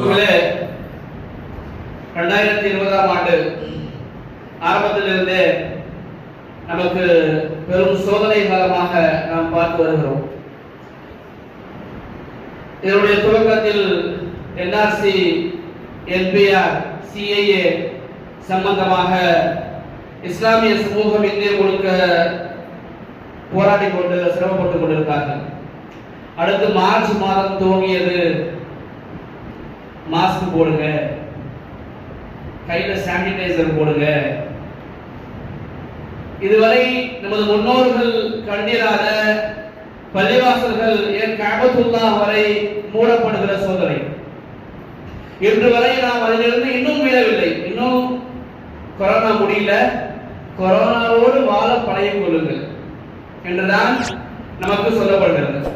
இவர்களே, ரெண்டாயிரத்தி இருபதாம் ஆண்டு ஆரம்பத்திலிருந்தே நமக்கு பெரும் சோதனை காலமாக நாம் பார்த்து வருகிறோம். இதனுடைய துவக்கத்தில் என்ஆர்சி என்பிஆர் சிஐஏ சம்பந்தமாக இஸ்லாமிய சமூகம் இந்திய முழுக்க போராடி கொண்டு சிரமப்பட்டுக் கொண்டிருக்கார்கள் அடுத்து மார்ச் மாதம் துவங்கியது. மாஸ்க் போடுங்க. கையில சானிடைசர் போடுங்க. இதுவரை நமது முன்னோர்கள் கண்டிராத பள்ளிவாசல்கள் ஏன் காபத்துல்லா வரை மூடப்படுகிற சோதனை. இன்று வரை நாம் அதிலிருந்து இன்னும் மீளவில்லை. இன்னும் கொரோனா முடியல. கொரோனாவோடு வாழ பழைய கொள்ளுங்கள் என்றுதான் நமக்கு சொல்லப்படுகிறது.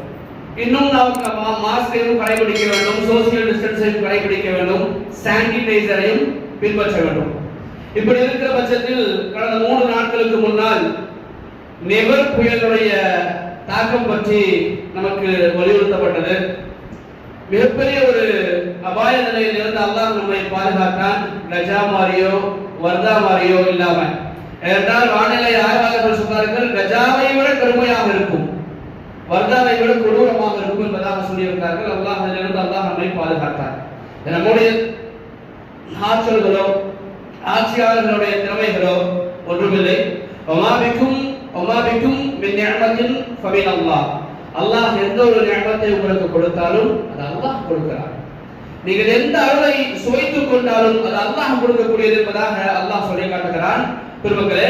இன்னும் நமக்கு மாஸ்கையும் கடைபிடிக்க வேண்டும் சோசியல் டிஸ்டன்ஸையும் கடைபிடிக்க வேண்டும் சானிடைசரையும் பின்பற்ற வேண்டும். இப்படி இருக்கிற பட்சத்தில் கடந்த மூன்று நாட்களுக்கு முன்னால் நெவர் புயலுடைய தாக்கம் பற்றி நமக்கு வலியுறுத்தப்பட்டது. மிகப்பெரிய ஒரு அபாய நிலையில் இருந்து அல்லாஹ் நம்மை பாதுகாத்தான். கஜா மாரியோ வர்தா மாறியோ இல்லாம. ஏனென்றால் வானிலை ஆய்வாளர்கள் சொன்னார்கள் கஜாவை விட கடுமையாக இருக்கும். வர்தாவை விட கொடூரமாக இருக்கும் என்பதாக சொல்லியிருந்தார்கள் அல்லாஹ் அதிலிருந்து அல்லாஹ் நம்மை பாதுகாத்தார். நம்முடைய ஆற்றல்களோ ஆட்சியாளர்களுடைய திறமைகளோ ஒன்றுமில்லை. ஒமாபிக்கும் ஒமாபிக்கும் மின் நியமத்தில் அல்லாஹ் அல்லாஹ் எந்த ஒரு நியமத்தை உங்களுக்கு கொடுத்தாலும் அது அல்லாஹ் கொடுக்கிறார் நீங்கள் எந்த அருளை சுவைத்துக் கொண்டாலும் அது அல்லாஹ் கொடுக்கக்கூடியது என்பதாக அல்லாஹ் சொல்லி காட்டுகிறான். பெருமக்களே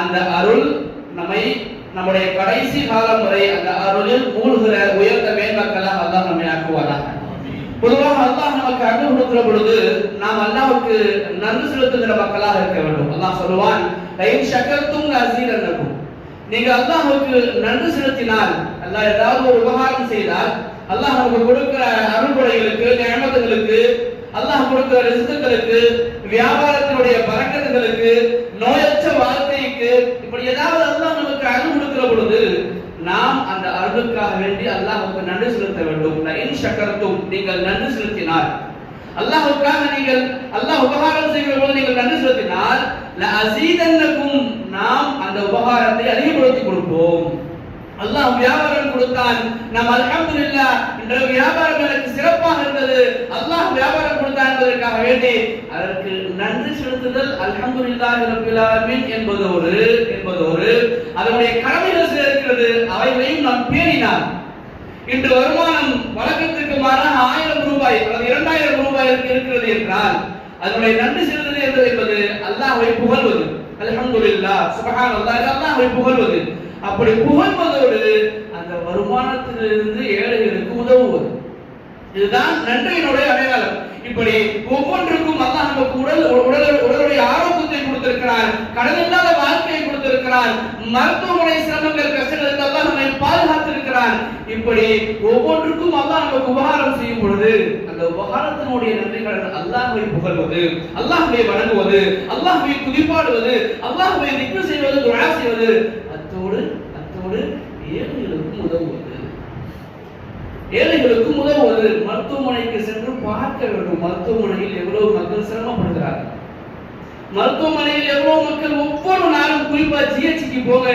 அந்த அருள் நம்மை நம்முடைய கடைசி காலம் வரை அந்த அருளில் மூழ்கிற உயர்ந்த மேன்மக்களாக அல்லாஹ் நம்மை ஆக்குவாராக பொதுவாக அல்லாஹ் நமக்கு அருள் கொடுக்கிற பொழுது நாம் அல்லாஹுக்கு நன்றி செலுத்துகிற மக்களாக இருக்க வேண்டும். அல்லாஹ் சொல்லுவான் சக்கரத்தும் ஷக்கர்த்தும் அசீரன்னக்கும் நீங்க அல்லாஹுக்கு நன்றி செலுத்தினால் அல்லாஹ் ஏதாவது ஒரு உபகாரம் செய்தால் அல்லாஹ் அவங்க கொடுக்கிற அருள்கொடைகளுக்கு நியமத்துகளுக்கு அல்லாஹ் கொடுக்கிற ரிஸ்க்குகளுக்கு வியாபாரத்தினுடைய பறக்கத்துகளுக்கு நோயற்ற வாழ்க்கைக்கு இப்படி ஏதாவது அல்லாஹ் நமக்கு அருள் கொடுக்கிற பொழுது நாம் அந்த அருளுக்காக வேண்டி அல்லாஹுக்கு நன்றி செலுத்த வேண்டும். நயின் சக்கரத்தும் நீங்கள் நன்றி செலுத்தினால் அல்லாஹுக்காக நீங்கள் அல்லாஹ் உபகாரம் செய்கிற பொழுது நீங்கள் நன்றி செலுத்தினால் அசீதன்னக்கும் நாம் அந்த உபகாரத்தை அதிகப்படுத்தி கொடுப்போம். அல்லாஹ் வியாபாரம் கொடுத்தான். நாம் அல்ஹம்துலில்லாஹ் இந்த வியாபாரம் எனக்கு சிறப்பாக இருந்தது. அல்லாஹ் வியாபாரம் கொடுத்தான் என்பதற்காக வேண்டி அதற்கு நன்றி செலுத்துதல் அல்ஹம்துலில்லாஹி ரப்பில் ஆலமீன் என்பதோடு என்பதோடு அதனுடைய கடமைகள் சில இருக்கிறது. அவைகளையும் நாம் பேணினார் இன்று வருமானம் வழக்கத்திற்கு மாறாக ஆயிரம் ரூபாய் அல்லது இரண்டாயிரம் ரூபாய் இருக்கிறது என்றால் அதனுடைய நன்றி செலுத்துவது என்பது என்பது அல்லாஹ்வை புகழ்வது. அல்ஹம்துலில்லா சுப்ஹானல்லாஹ் இது அல்லாஹ்வை புகழ்வது. அப்படி புகழ்வதோடு அந்த வருமானத்திலிருந்து ஏழைகளுக்கு உதவுவது. இதுதான் நன்றியினுடைய அடையாளம். இப்படி ஒவ்வொன்றுக்கும் அல்லாஹ் நமக்கு உடல் உடல் உடலுடைய ஆரோக்கியத்தை கொடுத்திருக்கிறான் கடன் இல்லாத வாழ்க்கையை கொடுத்திருக்கிறான் மருத்துவமனை சிரமங்கள் கஷ்டங்களுக்கு அல்லாஹ் நம்மை பாதுகாத்திருக்கிறார். இப்படி ஒவ்வொன்றுக்கும் அல்லாஹ் நமக்கு உபகாரம் செய்யும் பொழுது அந்த உபகாரத்தினுடைய நன்றிகள் அல்லாஹ்வை புகழ்வது அல்லாஹ்வை வணங்குவது அல்லாஹ்வை துதிப்பாடுவது அல்லாஹ்வை நிக்கு செய்வது துரா செய்வது அத்தோடு அத்தோடு ஏழைகளுக்கும் உதவுவது. ஏழைகளுக்கும் உதவுவது. மருத்துவமனைக்கு சென்று பார்க்க வேண்டும். மருத்துவமனையில் எவ்வளவு மக்கள் சிரமப்படுகிறார்கள்? மருத்துவமனையில் எவ்வளவு மக்கள் ஒவ்வொரு நாளும் குறிப்பா ஜிஹெச்சிக்கு போக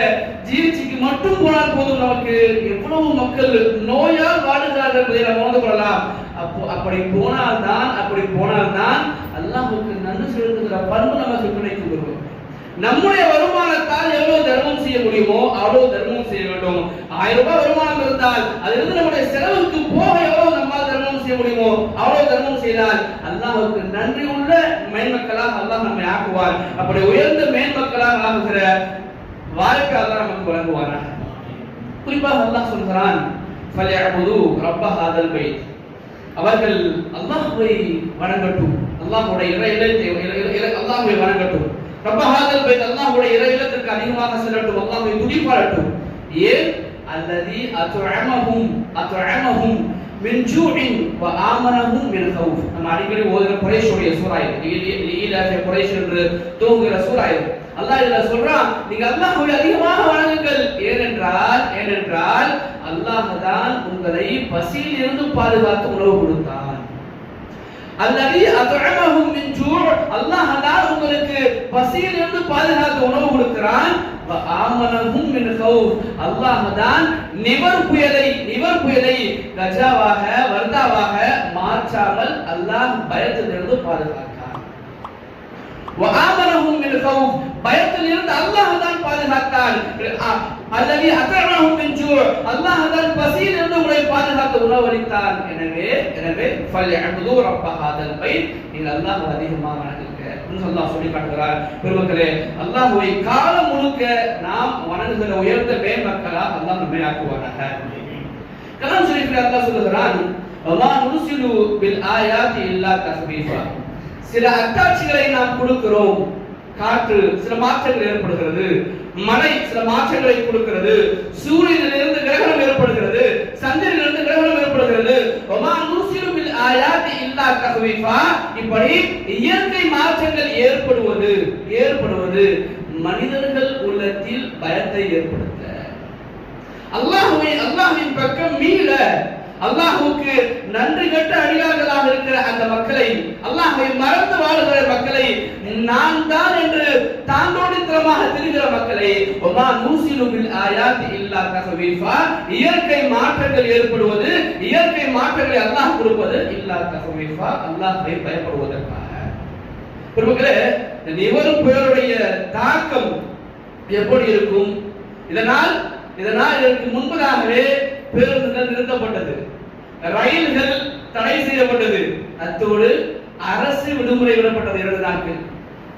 ஜிஹெச்சிக்கு மட்டும் போனால் போதும் நமக்கு. எவ்வளவு மக்கள் நோயால் வாடுகிறார்கள் என்பதை நாம் உணர்ந்து கொள்ளலாம். அப்போ அப்படி போனால் தான் அப்படி போனால் தான் அல்லாஹ்வுக்கு நன்றி செலுத்துகிற பண்பு நமக்கு கிடைக்கும் பெறுவோம் நம்முடைய வருமானத்தால் எவ்வளவு தர்மம் செய்ய முடியுமோ அவ்வளவு தர்மம் செய்ய வேண்டும். ஆயிரம் ரூபாய் வருமானம் இருந்தால் அதிலிருந்து நம்முடைய செலவுக்கு போக எவ்வளவு நம்மால் தர்மம் செய்ய முடியுமோ அவ்வளவு தர்மம் செய்தால் அல்லாஹுக்கு நன்றி உள்ள மேன்மக்களாக அல்லாஹ் நம்மை ஆக்குவார் அப்படி உயர்ந்த மேன்மக்களாக ஆகுகிற வாழ்க்கை அல்லாஹ் நமக்கு வழங்குவார் குறிப்பாக அல்லாஹ் சொல்கிறான் ஃபல்யஅபுது ரப்ப ஹாதல் பைத். அவர்கள் அல்லாஹ்வை வணங்கட்டும். அல்லாஹ்வுடைய இறை இல்லத்தை இறை- இறை- அல்லாஹ்வை வணங்கட்டும். ரப்ப ஹாதல் பைத் அல்லாஹ்வுடைய இறையிலத்திற்கு அதிகமாக செல்லட்டும் அல்லாஹ்வை துதிப்பாடட்டும் ஏன் அல்லதி அத்அமஹும் அத்அமஹும் மின் ஜூஇன் வ ஆமனஹும் மின் கௌஃப் நம்ம அடிக்கடி ஓதுற குறைஷுடைய சூரா இது லீலாஃபே குறைஷ் என்று தூங்குற சூரா இது அல்லாஹ் இதுல சொல்றான் நீங்க அல்லாஹ்வை அதிகமாக வணங்குங்கள் ஏனென்றால் ஏனென்றால் அல்லாஹ் தான் உங்களை பசியில் இருந்து பாதுகாத்து உணவு கொடுத்தார். அல்லது அதுஅமஹும் மின் அல்லாஹ் அல்லாஹ் உங்களுக்கு பசியிலிருந்து பாதுகாக்க உணவு கொடுக்கிறான். ஆமனஹும் மின் கௌஃப் அல்லாஹ் தான் நிவர் புயலை நிவர் புயலை கஜாவாக வர்தாவாக மாற்றாமல் அல்லாஹ் பயத்திலிருந்து பாதுகாக்கிறான். வஆமனஹும் மின் கௌஃப் பயத்திலிருந்து அல்லாஹ் தான் பாதுகாத்தான். அல்லது அக்ரமஹும் மின் அல்லாஹ் அதன் பசியில் இருந்து உங்களை பாதுகாத்து உணவளித்தான். எனவே எனவே ஃபல்யஅபுது ரப்ப ஹாதல் பைத் நீங்கள் அல்லாஹ் அதிகமாக வணங்குங்க என்று அல்லாஹ் சொல்லி காட்டுகிறார். பெருமக்களே அல்லாஹ்வை காலம் முழுக்க நாம் வணங்குகிற உயர்ந்த மேம்பக்களாக அல்லாஹ் நம்மை ஆக்குவானாக. கலாம் ஷரீஃபில் அல்லாஹ் சொல்லுகிறான் அல்லாஹ் நுர்சிலு பில் ஆயாத்தி இல்லா தஸ்பீஃபா. சில அத்தாட்சிகளை நாம் கொடுக்கிறோம். காற்று சில மாற்றங்கள் ஏற்படுகிறது. மழை சில மாற்றங்களை கொடுக்கிறது. சூரியனிலிருந்து கிரகணம் ஏற்படுகிறது. சந்திரனிலிருந்து கிரகணம் ஏற்படுகிறது. இப்படி இயற்கை மாற்றங்கள் ஏற்படுவது ஏற்படுவது மனிதர்கள் உள்ளத்தில் பயத்தை ஏற்படுத்த. அல்லாஹுவின் அல்லாஹுவின் பக்கம் மீள அல்லாஹுக்கு நன்றி கட்ட அடியார்களாக இருக்கிற அந்த மக்களை அல்லாஹை மறந்து வாழுகிற மக்களை நான் தான் என்று தாண்டோடித்தனமாக திரிகிற மக்களை ஒமா நூசிலுமில் ஆயாத் இல்லா தகவீஃபா இயற்கை மாற்றங்கள் ஏற்படுவது இயற்கை மாற்றங்களை அல்லாஹ் கொடுப்பது இல்லா தகவீஃபா அல்லாஹை பயப்படுவதற்காக. பெருமக்களே இந்த நிவரும் புயலுடைய தாக்கம் எப்படி இருக்கும்? இதனால் இதனால் இதற்கு முன்பதாகவே பேருந்துகள் நிறுத்தப்பட்டது. ரயில்கள் தடை செய்யப்பட்டது. அத்தோடு அரசு விடுமுறை விடப்பட்டது. இரண்டு நாட்கள்.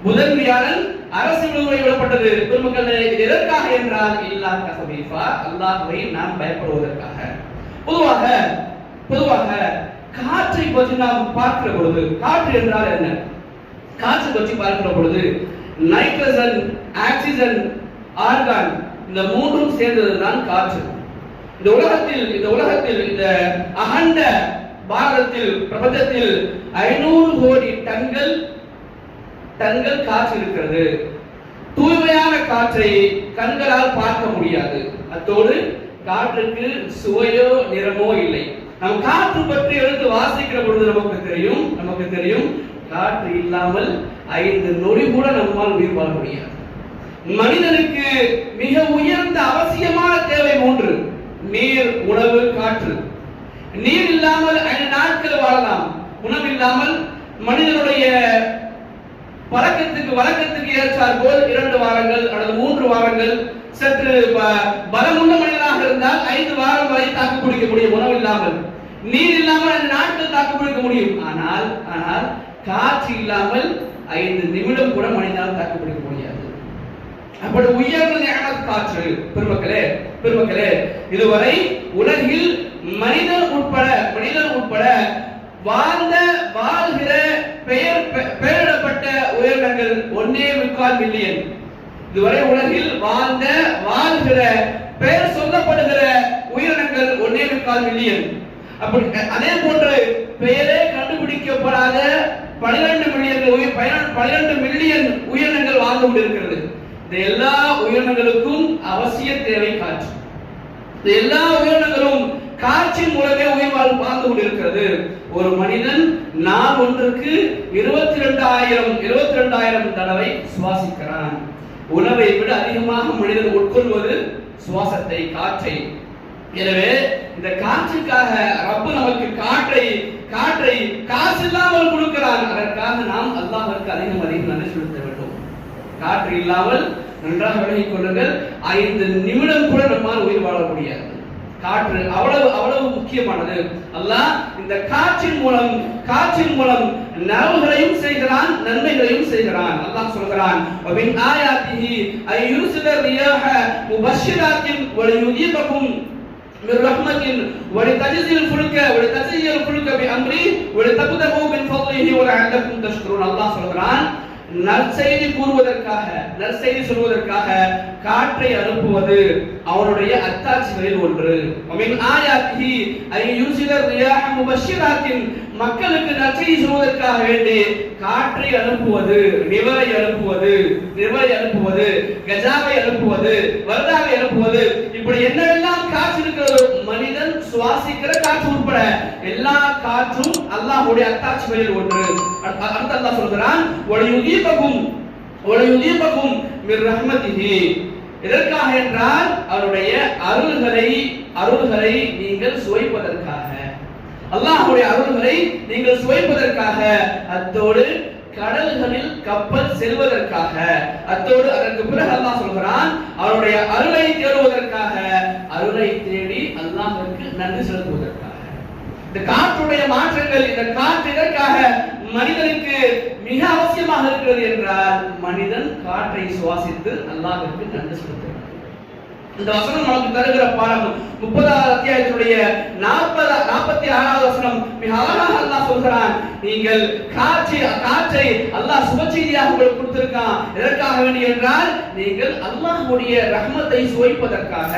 முதல் வியாழன் அரசு விடுமுறை விடப்பட்டது. பெருமக்கள் எதற்காக என்றால் இல்லா கசபீஃபா அல்லாஹுவை நாம் பயப்படுவதற்காக. பொதுவாக பொதுவாக காற்றை பற்றி நாம் பார்க்கிற பொழுது காற்று என்றால் என்ன? காற்று பற்றி பார்க்கிற பொழுது நைட்ரஜன் ஆக்சிஜன் ஆர்கான் இந்த மூன்றும் சேர்ந்தது தான் காற்று. இந்த உலகத்தில் இந்த உலகத்தில் இந்த அகண்ட பாரதத்தில் பிரபஞ்சத்தில் ஐநூறு கோடி டன்கள் டன்கள் காற்று இருக்கிறது. தூய்மையான காற்றை கண்களால் பார்க்க முடியாது. அத்தோடு காற்றுக்கு சுவையோ நிறமோ இல்லை. நம் காற்று பற்றி எடுத்து வாசிக்கிற பொழுது நமக்கு தெரியும் நமக்கு தெரியும் காற்று இல்லாமல் ஐந்து நொடி கூட நம்மால் உயிர் வாழ முடியாது. மனிதனுக்கு மிக உயர்ந்த அவசியமான தேவை மூன்று. நீர் உணவு காற்று. நீர் இல்லாமல் ஐந்து நாட்கள் வாழலாம். உணவு இல்லாமல் மனிதனுடைய பழக்கத்துக்கு வழக்கத்துக்கு ஏற்றார் போல் இரண்டு வாரங்கள் அல்லது மூன்று வாரங்கள் சற்று பலமுள்ள மனிதனாக இருந்தால் ஐந்து வாரம் வரை தாக்கு பிடிக்க முடியும் உணவு இல்லாமல். நீர் இல்லாமல் ஐந்து நாட்கள் தாக்கு பிடிக்க முடியும். ஆனால் ஆனால் காற்று இல்லாமல் ஐந்து நிமிடம் கூட மனிதனால் தாக்கு பிடிக்க முடியாது. அப்படி உயர்ந்த ஞானத்தாற்று பெருமக்களே பெருமக்களே இதுவரை உலகில் மனிதர் உட்பட மனிதர் உட்பட வாழ்ந்த வாழ்கிற பெயர் பெ- பெயரிடப்பட்ட உயிரினங்கள் ஒன்னே முக்கால் மில்லியன். இதுவரை உலகில் வாழ்ந்த வாழ்கிற பெயர் சொல்லப்படுகிற உயிரினங்கள் ஒன்னே முக்கால் மில்லியன். அப்படி அதே போன்று பெயரே கண்டுபிடிக்கப்படாத பனிரெண்டு மில்லியன் உயிர் பனிரெண்டு மில்லியன் உயிரினங்கள் வாழ்ந்து கொண்டிருக்கிறது. இந்த எல்லா உயிரினங்களுக்கும் அவசிய தேவை காற்று. இந்த எல்லா உயிரினங்களும் காற்றின் மூலமே உயிர் வாழ் வாழ்ந்து கொண்டிருக்கிறது. ஒரு மனிதன் நாள் ஒன்றுக்கு இருபத்தி ரெண்டாயிரம் இருபத்தி ரெண்டாயிரம் தடவை சுவாசிக்கிறான். உணவை விட அதிகமாக மனிதன் உட்கொள்வது சுவாசத்தை காற்றை. எனவே இந்த காற்றுக்காக ரப்பு நமக்கு காற்றை காற்றை காசு இல்லாமல் கொடுக்கிறான். அதற்காக நாம் அல்லாஹ்விற்கு அதிகம் அதிகம் நன்றி காற்று இல்லாமல் நன்றாக விலகிக் கொள்ளுங்கள் ஐந்து நிமிடம் கூட நம்மால் உயிர் வாழ முடியாது காற்று அவ்வளவு அவ்வளவு முக்கியமானது அல்லாஹ் இந்த காற்றின் மூலம் காற்றின் மூலம் நலவுகளையும் செய்கிறான் நன்மைகளையும் செய்கிறான் அல்லாஹ் சொல்கிறான் وَمِنْ آيَاتِهِ أَنْ يُرْسِلَ الرِّيَاحَ مُبَشِّرَاتٍ وَلِيُذِيقَكُم من رحمة ولتجزي الفلك ولتجزي الفلك بأمره ولتبتغوا من فضله ولعلكم تشكرون الله சொல்கிறான் நற்செய்தி கூறுவதற்காக நற்செய்தி சொல்வதற்காக காற்றை அனுப்புவது அவனுடைய அத்தாட்சிகளில் ஒன்று. மக்களுக்கு நற்செய்தி சொல்வதற்காக வேண்டி காற்றை அனுப்புவது நிவரை அனுப்புவது நிவரை அனுப்புவது கஜாவை அனுப்புவது வருடாவை அனுப்புவது இப்படி என்னெல்லாம் காற்று இருக்கிறதோ மனிதன் சுவாசிக்கிற காற்று எல்லா காற்றும் அல்லாஹ்வுடைய அத்தாட்சிகளில் ஒன்று. அடுத்து அல்லாஹ் சொல்கிறான் ஒளியுதீபகும் ஒளியுதீபகும் மிர் ரஹ்மதிஹி எதற்காக என்றால் அவருடைய அருள்களை அருள்களை நீங்கள் சுவைப்பதற்காக. அல்லாஹ்வுடைய அருள்களை நீங்கள் சுவைப்பதற்காக. அத்தோடு கடல்களில் கப்பல் செல்வதற்காக. அத்தோடு அதற்கு பிறகு அல்லாஹ் சொல்கிறான் அவருடைய அருளை தேடுவதற்காக. அருளை தேடி அல்லாஹ்விற்கு நன்றி செலுத்துவதற்காக. இந்த காற்றுடைய மாற்றங்கள் இந்த காற்று எதற்காக மனிதனுக்கு மிக அவசியமாக இருக்கிறது என்றால் மனிதன் காற்றை சுவாசித்து அல்லாஹிற்கு நன்றி செலுத்துகிறான் இந்த வசனம் நமக்கு தருகிற பாடம் முப்பதாவது அத்தியாயத்தினுடைய நாற்பது நாற்பத்தி ஆறாவது வசனம் மிக அழகாக சொல்கிறான். நீங்கள் காற்றை காற்றை அல்லாஹ் சுபச்செய்தியாக உங்களுக்கு கொடுத்திருக்கான். எதற்காக வேண்டி என்றால் நீங்கள் அல்லாஹ்வுடைய ரஹ்மத்தை சுவைப்பதற்காக.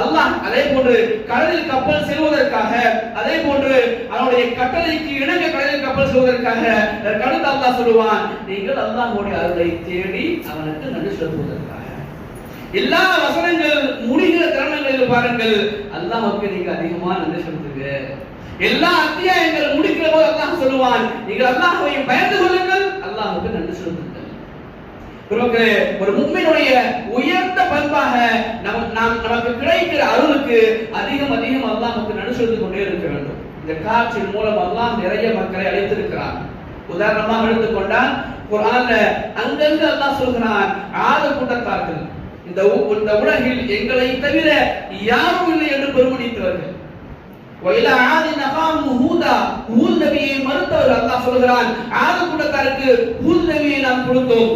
அல்லாஹ் அதே போன்று கடலில் கப்பல் செல்வதற்காக அதே போன்று அவனுடைய கட்டளைக்கு இணங்க கடலில் கப்பல் செல்வதற்காக அடுத்து அல்லாஹ் சொல்லுவான். நீங்கள் அல்லாஹ்வுடைய அருளை தேடி அவனுக்கு நன்றி செலுத்துவதற்காக. எல்லா வசனங்கள் முடிகிற தருணங்களில் பாருங்கள். அல்லாஹ்வுக்கு நீங்க அதிகமா நன்றி செலுத்துங்க எல்லா அத்தியாயங்கள் முடிக்கிற போது அல்லாஹ் சொல்லுவான். நீங்கள் அல்லாஹ்வை பயந்து கொள்ளுங்கள். அல்லாஹ்வுக்கு நன்றி செலுத்துங்கள் ஒரு மும்மினுடைய உயர்ந்த பண்பாக நம் நாம் நமக்கு கிடைக்கிற அருளுக்கு அதிகம் அதிகம் அல்லாஹ்வுக்கு நன்றி செலுத்திக் கொண்டே இருக்க வேண்டும். இந்த காற்றின் மூலம் அல்லாஹ் நிறைய மக்களை அழைத்திருக்கிறான். உதாரணமாக எடுத்துக்கொண்டால் குர்ஆன்ல அங்கங்க அல்லாஹ் சொல்கிறான் ஆறு கூட்டத்தார்கள் இந்த இந்த உலகில் எங்களை தவிர யாரும் இல்லை என்று பெருமணித்தவர்கள். வயல ஆதி நகாம் ஹூதா ஹூல் நபியை மறுத்தவர் அல்லாஹ் சொல்கிறான் ஆதி கூட்டத்தாருக்கு ஹூல் நபியை நாம் கொடுத்தோம்.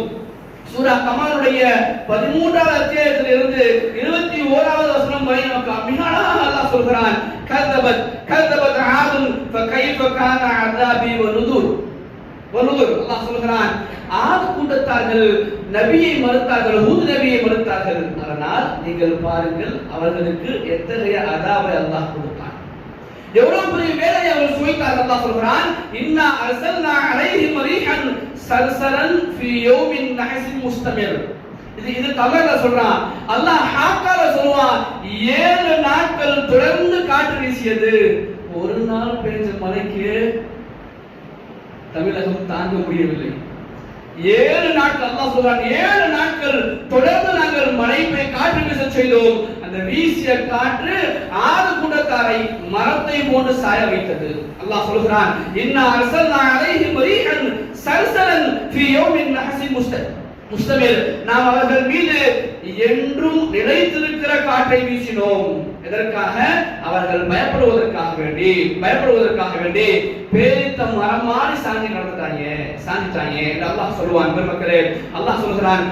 சூரா கமாலுடைய பதிமூன்றாவது அத்தியாயத்தில் இருந்து இருபத்தி ஓராவது வசனம் வரை நமக்கு மிக அழகாக அல்லாஹ் சொல்கிறான் கர்தபத் கர்தபத் ஆதும் ஃபகைஃப கான அஸாபி வ நுதுர். வருவர் அல்லாஹ் சொல்கிறான் ஆது கூட்டத்தார்கள் நபியை மறுத்தார்கள் ஹூத் நபியை மறுத்தார்கள். அதனால் நீங்கள் பாருங்கள் அவர்களுக்கு எத்தகைய அதாவை அல்லாஹ் கொடுத்தான். எவ்வளவு பெரிய வேலையை அவர் சுவைத்தார் அல்லாஹ் சொல்கிறான் இன்னா அர்சல்னா அலைஹிம் ரீஹன் சர்சரன் ஃபீ யௌமின் நஹஸின் முஸ்தமிர். இது இது தமிழ்ல சொல்றான். அல்லாஹ் ஹாக்கால சொல்லுவான் ஏழு நாட்கள் தொடர்ந்து காற்று வீசியது ஒரு நாள் பெய்ஞ்ச மலைக்கு தமிழகம் தாங்க முடியவில்லை. ஏழு நாட்கள் அல்லாஹ் சொல்றான் ஏழு நாட்கள் தொடர்ந்து நாங்கள் மழை பெய் காற்று வீச செய்தோம். அந்த வீசிய காற்று ஆறு கூட்டத்தாரை மரத்தை போன்று சாய வைத்தது. அல்லாஹ் சொல்கிறான் இன்னா அர்சல்னா அலைஹிம் ரீஹன் சல்சலன் ஃபீ யௌமின் நஹஸின் முஸ்த முஸ்தமிர் நாம் அவர்கள் மீது என்றும் நிலைத்திருக்கிற காற்றை வீசினோம். எதற்காக? அவர்கள் பயப்படுவதற்காக வேண்டி. பயப்படுவதற்காக வேண்டி பேரித்த மரம் மாறி சாஞ்சி நடந்துட்டாங்க சாஞ்சிட்டாங்க என்று அல்லாஹ் சொல்லுவான். பெருமக்களே அல்லாஹ் சொல்கிறான்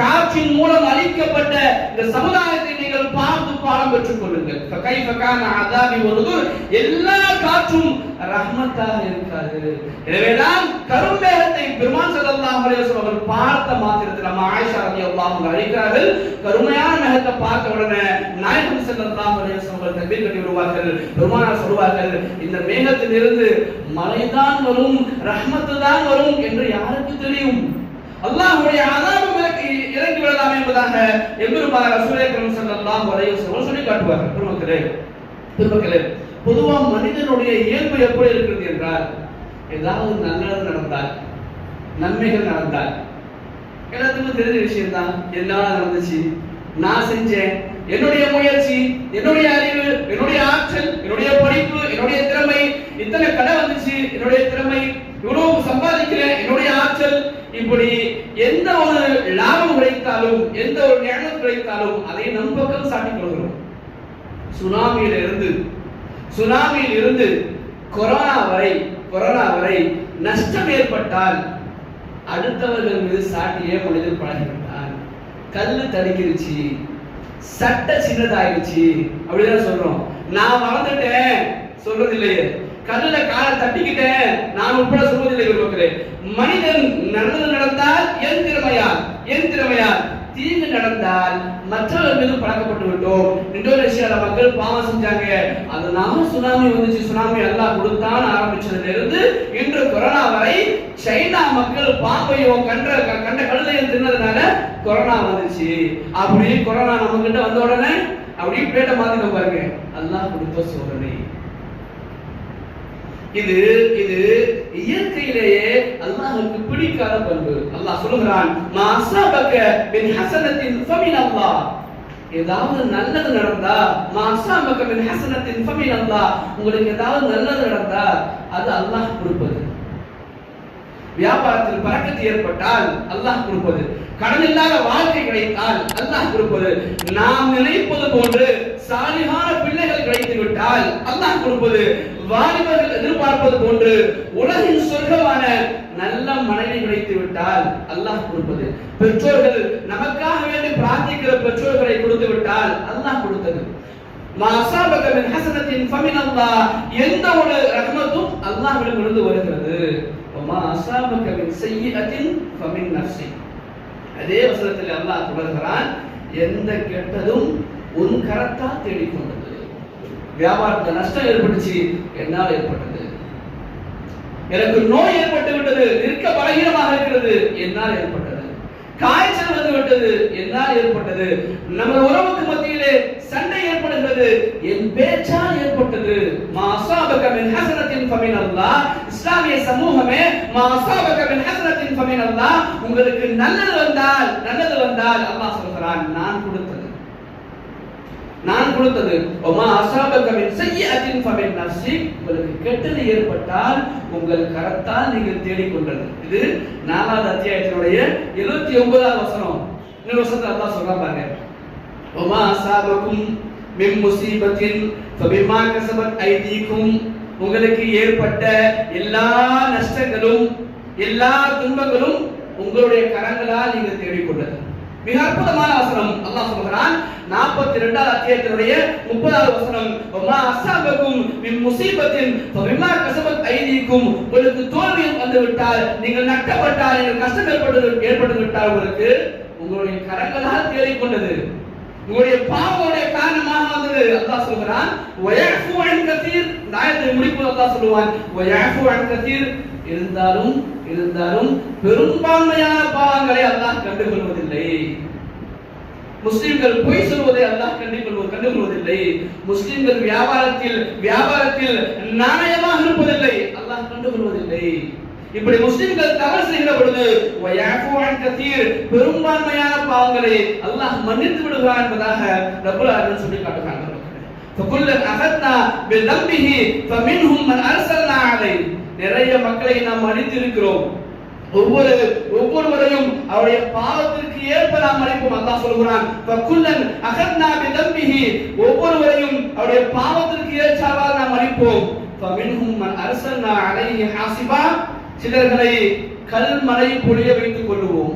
காற்றின் மூலம் அழிக்கப்பட்ட இந்த சமுதாயத்தை நீங்கள் பார்த்து பாடம் பெற்றுக் கொள்ளுங்கள். கை அதாவி ஒருது எல்லா காற்றும் ரஹ்மத்தாக இருக்காது எனவேதான் கரும்பேகத்தை பெருமான் சல்லாஹ் அலையவசம் அவர்கள் பார்த்த மாத்திரத்தில் நம்ம ஆயிஷா ரவி அல்லாஹ் அழைக்கிறார்கள். கருமையான மேகத்தை பார்த்த உடனே நாயகம் சல்லாஹ் அலையவசம் அவர்கள் தபீர் கட்டி விடுவார்கள். பெருமானார் சொல்வார்கள் இந்த மேகத்திலிருந்து மழைதான் வரும் ரஹ்மத்து தான் வரும் என்று யாருக்கு தெரியும்? அல்லாஹ்வுடைய ஆதாரம் இறக்கி இறங்கி விடலாம் என்பதாக எம்பெருமானார் ரசூலே கரீம் ஸல்லல்லாஹு அலைஹி சொல்லி காட்டுவார்கள். பெருமக்களே பெருமக்களே பொதுவா மனிதனுடைய இயல்பு எப்படி இருக்கிறது என்றால் ஏதாவது நல்லது நடந்தால் நன்மைகள் நடந்தால் எல்லாத்துக்கும் தெரிஞ்ச விஷயம் தான் என்னால நடந்துச்சு நான் செஞ்சேன் என்னுடைய முயற்சி என்னுடைய அறிவு என்னுடைய ஆற்றல் என்னுடைய படிப்பு என்னுடைய திறமை இத்தனை கடை வந்துச்சு என்னுடைய திறமை இவ்வளவு சம்பாதிக்கிறேன் என்னுடைய ஆற்றல் இப்படி எந்த ஒரு லாபம் கிடைத்தாலும் எந்த ஒரு ஞானம் கிடைத்தாலும் அதை நம் பக்கம் சாட்டிக் கொள்கிறோம். சுனாமியில இருந்து சுனாமியில் இருந்து கொரோனா வரை கொரோனா வரை நஷ்டம் ஏற்பட்டால் அடுத்தவர்கள் மீது சாட்டியே மனிதன் பழகிவிட்டான். கல்லு தடுக்கிருச்சு சட்டை சின்னதாயிருச்சு அப்படிதான் சொல்றோம். நான் வளர்ந்துட்டேன் சொல்றது இல்லையே கல்லுல காலை தட்டிக்கிட்டேன். நான் உட்பட சொல்வதில்லை பெருமக்களே மனிதன் நல்லது நடந்தால் என் திறமையால் என் திறமையால். தீங்கு நடந்தால் மற்றவர்கள் மீது பழக்கப்பட்டு விட்டோம். இந்தோனேஷியால மக்கள் பாவம் செஞ்சாங்க. அதனால சுனாமி வந்துச்சு. சுனாமி எல்லாம் கொடுத்தான் ஆரம்பிச்சதுல இருந்து இன்று கொரோனா வரை சைனா மக்கள் பாம்பையோ கண்ட கண்ட கழுதையும் தின்னதுனால கொரோனா வந்துச்சு. அப்படி கொரோனா நம்ம கிட்ட வந்த உடனே அப்படியே பிளேட்டை மாத்திட்டோம் பாருங்க எல்லாம் கொடுத்த சோதனை. இது இது இயற்கையிலேயே அல்லாஹ்வுக்கு பிடிக்காத பண்பு. அல்லாஹ் சொல்லுகிறான் மா அஸாபக மின் ஹஸனத்தின் ஃபமின் அல்லாஹ் ஏதாவது நல்லது நடந்தா மா அஸாபக மின் ஹஸனத்தின் ஃபமின் அல்லாஹ் உங்களுக்கு ஏதாவது நல்லது நடந்தா அது அல்லாஹ் கொடுப்பது. வியாபாரத்தில் பறக்கத்து ஏற்பட்டால் அல்லாஹ் கொடுப்பது. கடன் இல்லாத வாழ்க்கை கிடைத்தால் அல்லாஹ் கொடுப்பது. நாம் நினைப்பது போன்று சாலிகான பிள்ளைகள் கிடைத்து விட்டால் அல்லாஹ் கொடுப்பது. வாலிபர்கள் எதிர்பார்ப்பது போன்று உலகின் சொர்க்கமான நல்ல மனைவி கிடைத்து விட்டால் அல்லாஹ் கொடுப்பது. பெற்றோர்கள் நமக்காக வேண்டி பிரார்த்திக்கிற பெற்றோர்களை கொடுத்து விட்டால் அல்லாஹ் கொடுத்தது. மாசாபகமின் ஹசனத்தின் மின் ஃபமின் அல்லாஹ் எந்த ஒரு ரஹமத்தும் அல்லாஹ்விடம் இருந்து வருகிறது. வமா அஸாபக மின் சய்யிஅத்தின் ஃபமின் அதே வசனத்தில் அல்லாஹ் தொடர்கிறான் எந்த கெட்டதும் உன் கரத்தா தேடிக்கொண்டது. வியாபாரத்தில் நஷ்டம் ஏற்பட்டுச்சு என்னால் ஏற்பட்டது. எனக்கு நோய் ஏற்பட்டு விட்டது நிற்க பலகீனமாக இருக்கிறது என்னால் ஏற்பட்டது. காய்ச்சல் வந்து விட்டது என்னால் ஏற்பட்டது. நமது உறவுக்கு மத்தியிலே சண்டை ஏற்படுகிறது. என் பேச்சால் ஏற்பட்டது. மா அஸாபக மின் ஹஸனத்தின் ஃபமின் அல்லாஹ் இஸ்லாமிய சமூகமே மா அஸாபக மின் ஹஸனத்தின் ஃபமின் அல்லாஹ் உங்களுக்கு நல்லது வந்தால் நல்லது வந்தால் அல்லாஹ் சொல்கிறான் நான் கொடுத்தது. நான் கொடுத்தது. ஒமா அசாபக மின் சய்யிஅத்தின் ஃபமின் நஃப்ஸி உங்களுக்கு கெட்டது ஏற்பட்டால் உங்கள் கரத்தால் நீங்கள் தேடிக்கொண்டது. இது நாலாவது அத்தியாயத்தினுடைய 79வது வசனம். இன்னொரு வசனத்தை அல்லாஹ் சொல்றான் பாருங்க. ஒமா أصابكم من مصيبة فبما كسبت أيديكم உங்களுக்கு ஏற்பட்ட எல்லா நஷ்டங்களும் எல்லா துன்பங்களும் உங்களுடைய கரங்களால் நீங்கள் தேடிக்கொண்டது. மிக அற்புதமான வசனம். அல்லாஹ் சொல்கிறான் 42வது அத்தியாயத்தினுடைய 30வது வசனம் ஒமா அஸாபகும் மின் முசீபத்தின் விமா கசபத் ஐதீக்கும். உங்களுக்கு தோல்வி வந்து விட்டால் நீங்கள் நட்டப்பட்டால் நீங்கள் கஷ்டம் ஏற்பட்டது ஏற்பட்டு விட்டால் உங்களுக்கு உங்களுடைய கரங்களால் தேடிக்கொண்டது. உங்களுடைய பாவங்களுடைய காரணமாக வந்தது அல்லாஹ் சொல்கிறான் வயஃபு அன் கதீர் நாயத்தை ஆயத்தை அல்லாஹ் சொல்லுவான் வயஃபு அன் கதீர் இருந்தாலும் இருந்தாலும் பெரும்பான்மையான பாவங்களை அல்லாஹ் கண்டுகொள்வதில்லை. முஸ்லிம்கள் பொய் சொல்வதை அல்லாஹ் கண்டுகொள்வது கண்டுகொள்வதில்லை. முஸ்லிம்கள் வியாபாரத்தில் வியாபாரத்தில் நாணயமாக இருப்பதில்லை. அல்லாஹ் கண்டுகொள்வதில்லை. இப்படி முஸ்லிம்கள் தவறு செய்கிற பொழுது வயஃபு அன் கதீர் பெரும்பான்மையான பாவங்களை அல்லாஹ் மன்னித்து விடுகிறான் என்பதாக ரப்பல் ஆலமீன் சொல்லி காட்டுகிறாங்க فكلا اخذنا بذنبه فمنهم من ارسلنا عليه நிறைய மக்களை நாம் மன்னித்து இருக்கிறோம் ஒவ்வொரு ஒவ்வொருவரையும் அவருடைய பாவத்திற்கு ஏற்ப நாம் மன்னிப்போம் அல்லாஹ் சொல்கிறான் ஃபகுல்லன் அகத்னா பிதம்பிஹி ஒவ்வொருவரையும் அவருடைய பாவத்திற்கு ஏற்றாவால் நாம் மன்னிப்போம் ஃபமின்ஹும் மன் அர்சல்னா அலைஹி ஹாசிபா சிலர்களை கல்மலை பொழிய வைத்துக் கொள்ளுவோம்.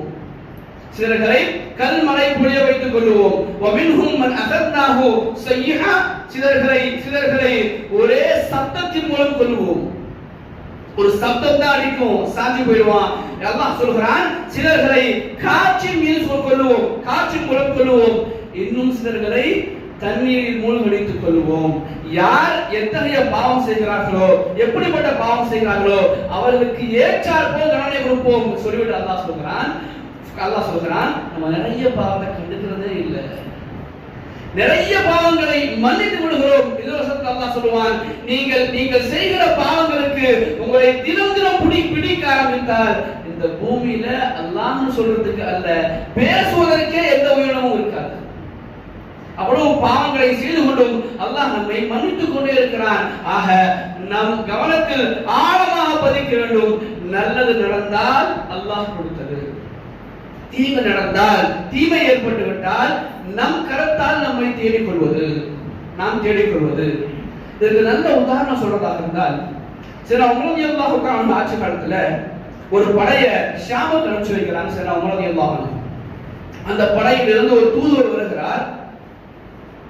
சிலர்களை கல்மலை பொழிய வைத்துக் கொள்ளுவோம். வமின்ஹும் மன் அகத்னாஹு சய்யிஹா சிலர்களை சிலர்களை ஒரே சத்தத்தின் மூலம் கொள்ளுவோம் ஒரு சப்தம் தான் அடிக்கும் சாஞ்சி போயிடுவான். அல்லாஹ் சொல்கிறான் சிலர்களை காற்றின் மீது கொள்ளுவோம் காற்றின் மூலம் கொள்ளுவோம் இன்னும் சிலர்களை தண்ணீரில் மூழ்கடித்துக் கொள்வோம் யார் எத்தகைய பாவம் செய்கிறார்களோ எப்படிப்பட்ட பாவம் செய்கிறார்களோ அவர்களுக்கு ஏற்றார் போல் தண்டனை கொடுப்போம் சொல்லிவிட்டு அல்லாஹ் சொல்கிறான். அல்லாஹ் சொல்கிறான் நம்ம நிறைய பாவத்தை கண்டுக்கிறதே இல்லை. நிறைய பாவங்களை மன்னித்து விடுகிறோம். இது அல்லாஹ் சொல்லுவான் நீங்கள் நீங்கள் செய்கிற பாவங்களுக்கு உங்களை தினம் தினம் பிடி பிடிக்க ஆரம்பித்தால் இந்த பூமியில அல்லாஹ்னு சொல்றதுக்கு அல்ல பேசுவதற்கே எந்த உயிரினமும் இருக்காது. அவ்வளவு பாவங்களை செய்து கொண்டும் அல்லாஹ் நம்மை மன்னித்துக் கொண்டே இருக்கிறான். ஆக நம் கவனத்தில் ஆழமாக பதிக்க வேண்டும். நல்லது நடந்தால் அல்லாஹ் கொடுத்தது. தீமை நடந்தால் தீமை ஏற்பட்டு விட்டால் நம் கரத்தால் நம்மை தேடிக்கொள்வது. நாம் தேடிக்கொள்வது. இதற்கு நல்ல உதாரணம் சொல்றதாக இருந்தால் சரி அவங்களும் எல்லாருக்கும் ஆட்சி காலத்துல ஒரு படைய ஷாமுக்கு அனுப்பிச்சு வைக்கிறாங்க சரி அவங்களும் எல்லாரும் அந்த படையிலிருந்து ஒரு தூதுவர் வருகிறார்.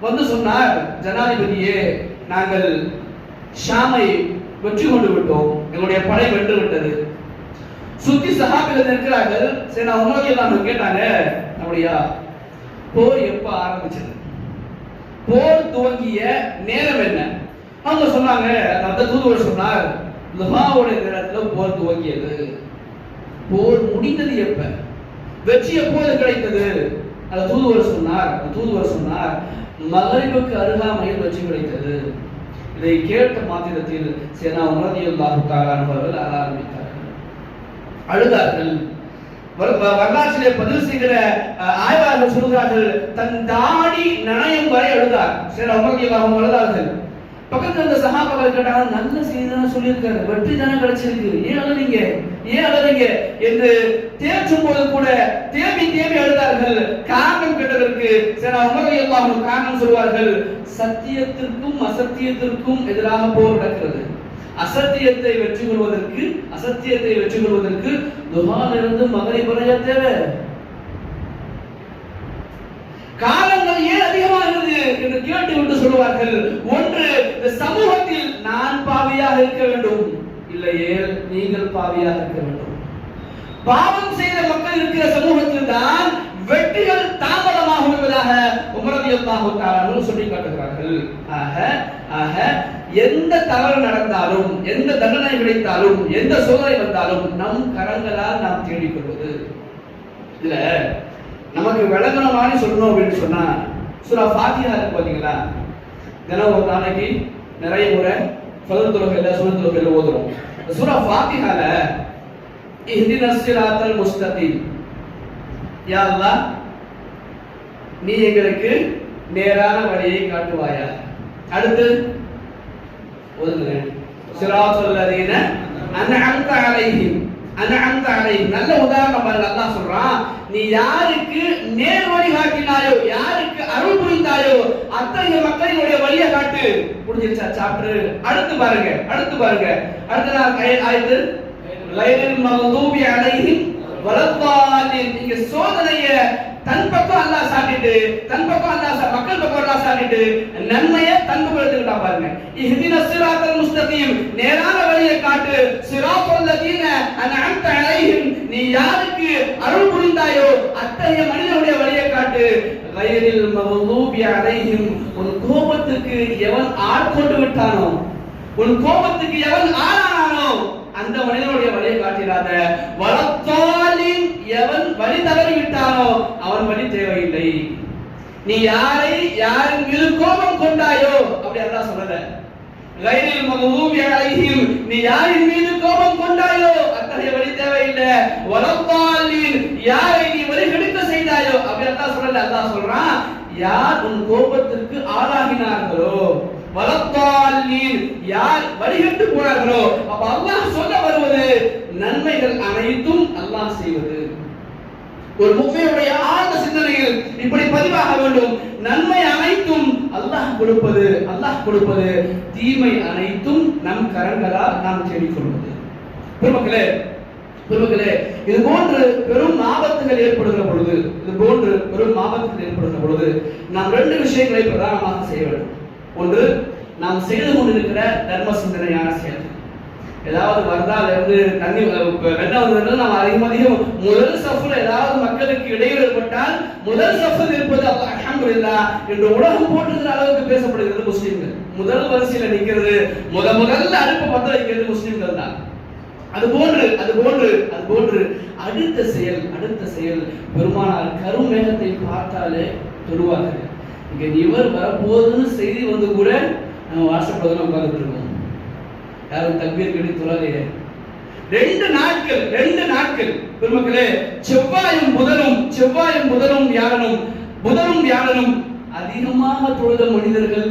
வந்து சொன்னார் ஜனாதிபதியே நாங்கள் ஷாமை வெற்றி கொண்டு விட்டோம். எங்களுடைய படை வென்று விட்டது. சுத்தி சஹாபிகள் இருக்கிறார்கள்? சரி நான் உமரதி எல்லாம் கேட்டாங்க. அப்படியா? போர் எப்ப ஆரம்பிச்சது? போர் துவங்கிய நேரம் என்ன? அவங்க சொன்னாங்க அந்த தூதுவர் சொன்னார் லுஹாவுடைய நேரத்துல போர் துவங்கியது. போர் முடிந்தது எப்ப? வெற்றி எப்போது கிடைத்தது? அந்த தூதுவர் சொன்னார் அந்த தூதுவர் சொன்னார் மகரிபுக்கு அருகாமையில் வெற்றி கிடைத்தது. இதை கேட்ட மாத்திரத்தில் சேனா உமரதியுல்லாஹு தஆலா அவர்கள் அழ ஆரம்பித்தார்கள். அழுதார்கள். வரலாற்றிலே பதிவு செய்கிற ஆய்வாளர்கள் சொல்கிறார்கள் தன் தாடி நனையும் வரை அழுதார். சேனா உமரதியுல்லாஹு அழுதார்கள். பக்கத்துல இருந்த சகாபாக்கள் கேட்டாங்க நல்ல செய்தி தானே சொல்லியிருக்காரு. வெற்றி தானே கிடைச்சிருக்கு. ஏன் அழுறீங்க? ஏன் அழுறீங்க? என்று தேற்றும் போது கூட தேவி தேவி அழுதார்கள். காரணம் கேட்டதற்கு சில உமரதியுல்லாஹு காரணம் சொல்வார்கள் சத்தியத்திற்கும் அசத்தியத்திற்கும் எதிராக போர் நடக்கிறது. அசத்தியத்தை வெற்றி கொள்வதற்கு அசத்தியத்தை வெற்றி கொள்வதற்கு துஹாலிருந்து மகனை குறைய தேவை. காலங்கள் ஏன் அதிகமாகிறது என்று கேட்டு விட்டு சொல்லுவார்கள். ஒன்று இந்த சமூகத்தில் நான் பாவியாக இருக்க வேண்டும். இல்லையே நீங்கள் பாவியாக இருக்க வேண்டும். பாவம் செய்த மக்கள் இருக்கிற சமூகத்தில் தான் வெற்றிகள் தாமதமாக உள்ளதாக உமரதியல்லாஹு சொல்லி காட்டுகிறார்கள். ஆக ஆக எந்த தவறு நடந்தாலும் எந்த தண்டனை கிடைத்தாலும் எந்த சோதனை வந்தாலும் நம் கரங்களால் நாம் தேடிக்கொள்வது. இதுல நமக்கு விளங்குற மாதிரி சொல்லணும் அப்படின்னு சொன்னா சூரா ஃபாத்தியா இருக்கு பாத்தீங்களா? தினம் ஒரு நாளைக்கு நிறைய முறை ஃபஜர் தொழுகையில சுன தொழுகையில ஓதுறோம். இந்த சூரா ஃபாத்திஹால இஹ்தின சிராத்தல் முஸ்தகீம். யா அல்லாஹ் நீ எங்களுக்கு நேரான வழியை காட்டுவாயா? அடுத்து ஓதுங்க. சிராத்துல் அந்த அன்அம்த அலைஹிம். அன்அம்த அலைஹிம் நல்ல உதாரணம் பாருங்க அல்லாஹ் சொல்றான் நீ யாருக்கு நேர் வழி காட்டினாயோ யாருக்கு அருள் புரிந்தாயோ அத்தகைய மக்களினுடைய வழியை காட்டு. புரிஞ்சிருச்சா சாப்டர் அடுத்து பாருங்க அடுத்து பாருங்க. அடுத்த நாள் ஆய- ஆயத்து? லைலில் மக்தூபி அலைஹிம் வலத்தாலின். இங்க சோதனைய தன் பக்கம் அல்லாஹ் சாட்டிட்டு தன் பக்கம் அல்லாஹ் மக்கள் பக்கம் அல்லாஹ் சாட்டிட்டு நன்மையை தன் பக்கம் எடுத்துக்கிட்டா பாருங்க. இஹ்தின சிராத்தல் முஸ்தகீம் நேரான வழியை காட்டு சிராத்தல் லதீன அன்அம்த அலைஹிம் நீ யாருக்கு அருள் புரிந்தாயோ அத்தகைய மனிதனுடைய வழியை காட்டு. கைரில் மக்தூபி அலைஹிம் உன் கோபத்துக்கு எவன் ஆட்கொண்டு விட்டானோ? உன் கோபத்துக்கு எவன் ஆளானானோ? அந்த மனிதனுடைய வழியை காட்டிடாத வளத்தாலின் எவன் வழி தவறி விட்டானோ அவன் வழி தேவையில்லை. நீ யாரை யாரின் மீது கோபம் கொண்டாயோ? அப்படி அல்லா சொல்றத. கைரில் மகவும் அலைஹிம் நீ யாரின் மீது கோபம் கொண்டாயோ? அத்தகைய வழி தேவையில்லை. வளத்தாலின் யாரை நீ வழிகெடுக்க செய்தாயோ? அப்படி அல்லா சொல்லல அல்லா சொல்றான். யார் உன் கோபத்திற்கு ஆளாகினார்களோ? வளத்தாலின் யார் வழிகட்டு போனார்களோ அப்ப அல்லாஹ் சொல்ல வருவது நன்மைகள் அனைத்தும் அல்லாஹ் செய்வது. ஒரு முக்மீனுடைய ஆழ்ந்த சிந்தனையில் இப்படி பதிவாக வேண்டும். நன்மை அனைத்தும் அல்லாஹ் கொடுப்பது அல்லாஹ் கொடுப்பது தீமை அனைத்தும் நம் கரங்களால் நாம் தேடிக்கொள்வது. பெருமக்களே பெருமக்களே இது போன்று பெரும் ஆபத்துகள் ஏற்படுகிற பொழுது இது போன்று பெரும் ஆபத்துகள் ஏற்படுகிற பொழுது நாம் ரெண்டு விஷயங்களை பிரதானமாக செய்ய வேண்டும். ஒன்று நாம் செய்து கொண்டிருக்கிற தர்ம சிந்தனையான செயல். ஏதாவது வந்தால் இருந்து தண்ணி வெள்ளம் வந்ததுன்னா நாம் அதிகம் அதிகம் முதல் சஃப்ல ஏதாவது மக்களுக்கு இடையில் ஏற்பட்டால் முதல் சஃபில் இருப்பது அல்ஹம்துலில்லாஹ் என்று உலகம் போட்டுகிற அளவுக்கு பேசப்படுகிறது முஸ்லீம்கள். முதல் வரிசையில நிக்கிறது முத முதல்ல அடுப்பு பத்த வைக்கிறது முஸ்லீம்கள் தான். அது போன்று அது போன்று அது போன்று அடுத்த செயல் அடுத்த செயல். பெருமானார் கருமேகத்தை பார்த்தாலே தொழுவார்கள் இங்க இவர் வரப்போகுதுன்னு செய்தி வந்து கூட நம்ம வாட்ஸ்அப்ல தான் உட்கார்ந்துட்டு இருக்கோம் யாரும் தக்பீர் கட்டி தொழலையே ரெண்டு நாட்கள் ரெண்டு நாட்கள். பெருமக்களே செவ்வாயும் புதனும் செவ்வாயும் புதனும் வியாழனும் புதனும் வியாழனும் அதிகமாக தொழுத மனிதர்கள்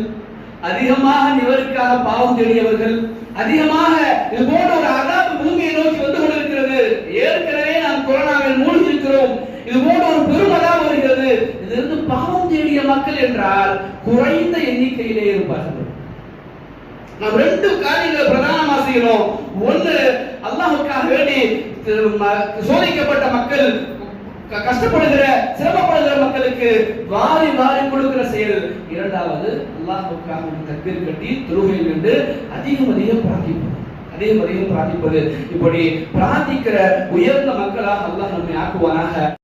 அதிகமாக இவருக்காக பாவம் தெளியவர்கள் அதிகமாக இது போன்ற ஒரு அதாபு பூமியை நோக்கி வந்து கொண்டிருக்கிறது. ஏற்கனவே நாம் கொரோனாவில் மூழ்கி இருக்கிறோம் இது போன்ற ஒரு பெரும் இதிலிருந்து பாவம் தேடிய மக்கள் என்றால் குறைந்த எண்ணிக்கையிலே இருப்பார்கள். நாம் ரெண்டு காரியங்களை பிரதானமா செய்யணும். ஒன்று அல்லாஹுக்காக வேண்டி ம- சோதிக்கப்பட்ட மக்கள் க- கஷ்டப்படுகிற சிரமப்படுகிற மக்களுக்கு வாரி வாரி கொடுக்கிற செயல். இரண்டாவது அல்லாஹுக்காக தக்கீர் கட்டி தொழுகையில் நின்று அதிகம் அதிகம் பிரார்த்திப்போம் இதே வரையும் பிரார்த்திப்பது. இப்படி பிரார்த்திக்கிற உயர்ந்த மக்களாக அல்லாஹ் நம்மை ஆக்குவானாக.